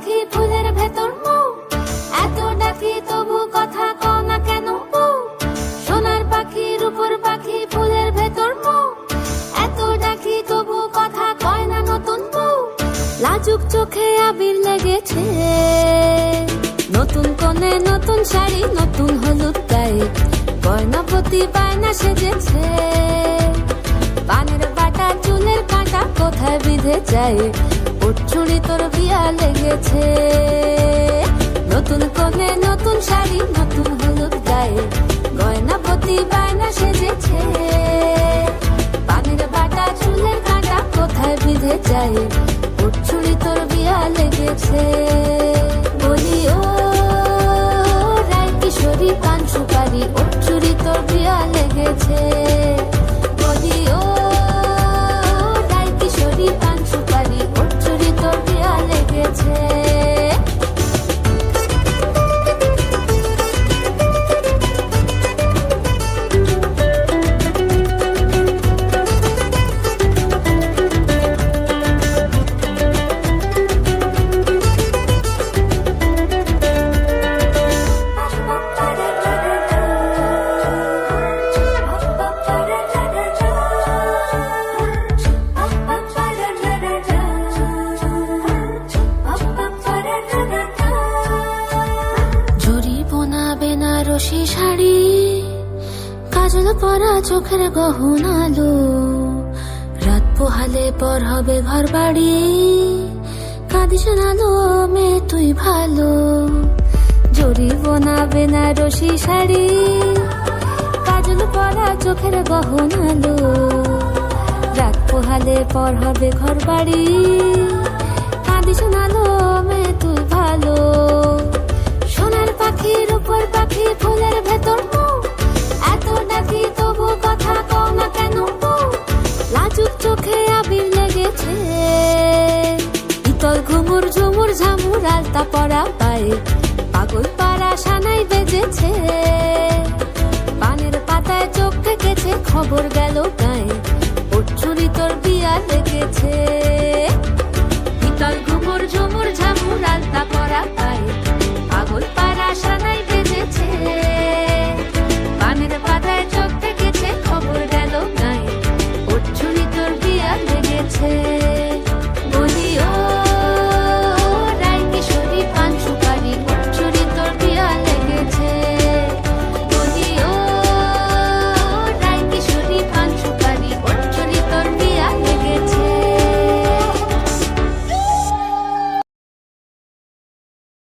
পাখি ফুলের ভেতর মৌ। এত ডাকি তবু কথা কও না কেন বউ সোনার পাখি, রূপর পাখি ফুলের ভেতর মৌ। এত ডাকি তবু কথা কয় না নতুন বউ লাজুক চোখে আবির লেগেছে। নতুন কোণে নতুন শাড়ি, নতুন হলুদ গায়ে। গয়না প্রতি বায়না সেজেছে। পানের বাটা, চুলের কাঁটা কোথায় বিঁধে যায়? ওর চুড়ি তোর বিয়া লেগেছে। নতুন কনে নতুন শাড়ি, নতুন হলুদ গায়ে। গয়না প্রতি বায়না সেজেছে। পানের বাটা, চুলের কাঁটা কোথায় বিঁধে যায়? ওর চুড়ি তোর বিয়া লেগেছে। বেনারসি শাড়ি, কাজল পরা চোখের গহনালো রাত পোহালে পর হবে ঘর বাড়ি, কাঁদিস নালো মে তুই ভালো। জরি বোনা বেনারসি শাড়ি, কাজল পরা চোখের গহনালো রাত পোহালে পর হবে ঘর বাড়ি, কাঁদিস নালো আলতা পরা পায়ে, পাগল পাড়া সানাই বেজেছে। পানের পাতায় চোখ রেখেছে খবর গেল গায়ে ওর তোর বিয়া লেগেছে